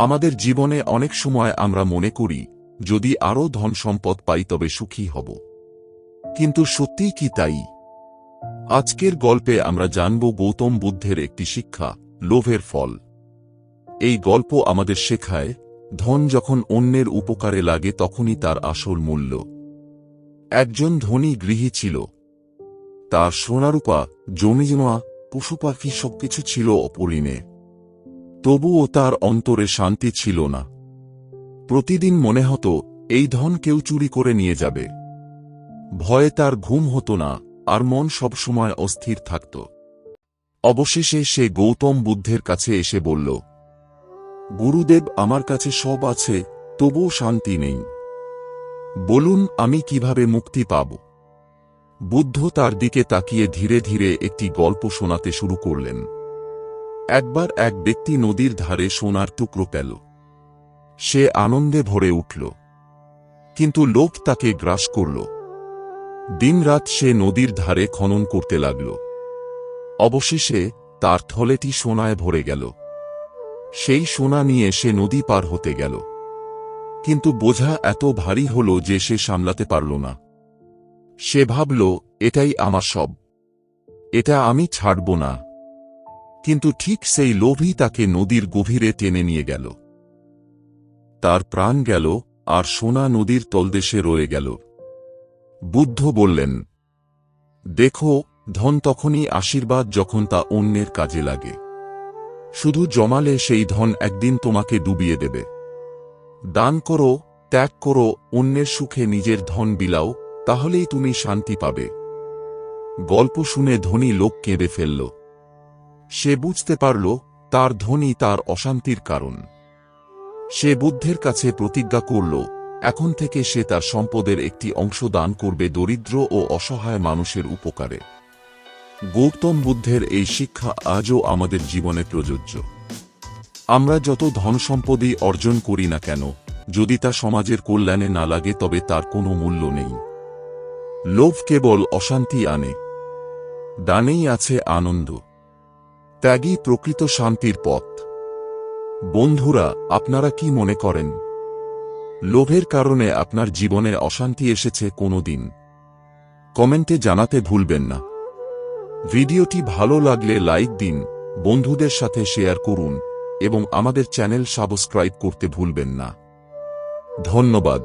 আমাদের জীবনে অনেক সময় আমরা মনে করি, যদি আরও ধন সম্পদ পাই তবে সুখী হব। কিন্তু সত্যিই কি তাই? আজকের গল্পে আমরা জানব গৌতম বুদ্ধের একটি শিক্ষা, লোভের ফল। এই গল্প আমাদের শেখায়, ধন যখন অন্যের উপকারে লাগে তখনই তার আসল মূল্য। একজন ধনী গৃহী ছিল। তার সোনারূপা জমিজমা পশুপাখি সবকিছু ছিল অপরিণে। তবুও তার অন্তরে শান্তি ছিল না। প্রতিদিন মনে হতো, এই ধন কেউ চুরি করে নিয়ে যাবে। ভয়ে তার ঘুম হতো না, আর মন সবসময় অস্থির থাকত। অবশেষে সে গৌতম বুদ্ধের কাছে এসে বলল, গুরুদেব, আমার কাছে সব আছে, তবুও শান্তি নেই। বলুন, আমি কীভাবে মুক্তি পাব? বুদ্ধ তার দিকে তাকিয়ে ধীরে ধীরে একটি গল্প শোনাতে শুরু করলেন। একবার এক ব্যক্তি নদীর ধারে সোনার টুকরো পেল। সে আনন্দে ভরে উঠল। কিন্তু লোভ তাকে গ্রাস করল। দিনরাত সে নদীর ধারে খনন করতে লাগল। অবশেষে তার থলেটি সোনায় ভরে গেল। সেই সোনা নিয়ে সে নদী পার হতে গেল। কিন্তু বোঝা এত ভারী হল যে সে সামলাতে পারল না। সে ভাবল, এটাই আমার সব। এটা আমি ছাড়ব না। কিন্তু ঠিক সেই লোভই তাকে নদীর গভীরে টেনে নিয়ে গেল। তার প্রাণ গেল, আর সোনা নদীর তলদেশে রয়ে গেল। বুদ্ধ বললেন, দেখো, ধন তখনই আশীর্বাদ যখন তা অন্যের কাজে লাগে। শুধু জমালে সেই ধন একদিন তোমাকে ডুবিয়ে দেবে। দান করো, ত্যাগ করো, অন্যের সুখে নিজের ধন বিলাও, তাহলেই তুমি শান্তি পাবে গল্প শুনে ধনী লোক কেঁদে ফেলল। সে বুঝতে পারল, তার ধনী তার অশান্তির কারণ। সে বুদ্ধের কাছে প্রতিজ্ঞা করল, এখন থেকে সে তার সম্পদের একটি অংশ দান করবে দরিদ্র ও অসহায় মানুষের উপকারে। গৌতম বুদ্ধের এই শিক্ষা আজও আমাদের জীবনে প্রযোজ্য। আমরা যত ধন সম্পদই অর্জন করি না কেন, যদি তা সমাজের কল্যাণে না লাগে তবে তার কোনো মূল্য নেই। লোভ কেবল অশান্তি আনে। দানেই আছে আনন্দ। ত্যাগই প্রকৃত শান্তির পথ। বন্ধুরা, আপনারা কি মনে করেন? লোভের কারণে আপনার জীবনে অশান্তি এসেছে কোনো দিন কমেন্টে জানাতে ভুলবেন না। ভিডিওটি ভালো লাগলে লাইক দিন, বন্ধুদের সাথে শেয়ার করুন, এবং আমাদের চ্যানেল সাবস্ক্রাইব করতে ভুলবেন না। ধন্যবাদ।